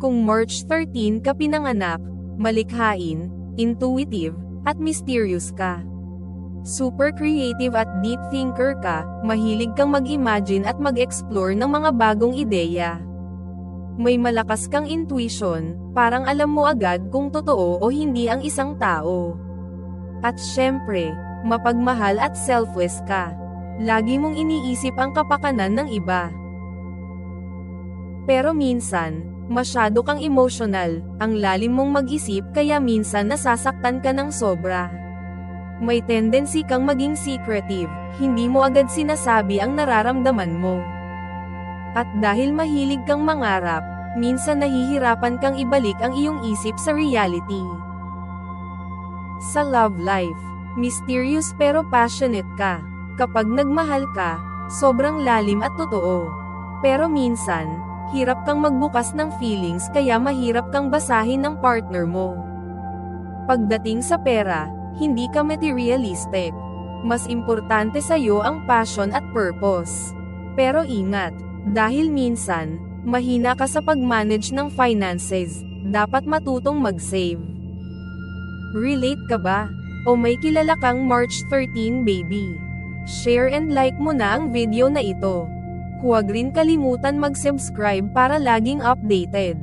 Kung March 13 ka pinanganak, malikhain, intuitive, at mysterious ka. Super creative at deep thinker ka, mahilig kang mag-imagine at mag-explore ng mga bagong ideya. May malakas kang intuition, parang alam mo agad kung totoo o hindi ang isang tao. At syempre, mapagmahal at selfless ka. Lagi mong iniisip ang kapakanan ng iba. Pero minsan, masyado kang emotional, ang lalim mong mag-isip kaya minsan nasasaktan ka ng sobra. May tendency kang maging secretive, hindi mo agad sinasabi ang nararamdaman mo. At dahil mahilig kang mangarap, minsan nahihirapan kang ibalik ang iyong isip sa reality. Sa love life, mysterious pero passionate ka. Kapag nagmahal ka, sobrang lalim at totoo. Pero minsan, hirap kang magbukas ng feelings kaya mahirap kang basahin ng partner mo. Pagdating sa pera, hindi ka materialistic. Mas importante sa iyo ang passion at purpose. Pero ingat, dahil minsan, mahina ka sa pag-manage ng finances, dapat matutong mag-save. Relate ka ba? O may kilala kang March 13 baby? Share and like mo na ang video na ito. Huwag rin kalimutan mag-subscribe para laging updated.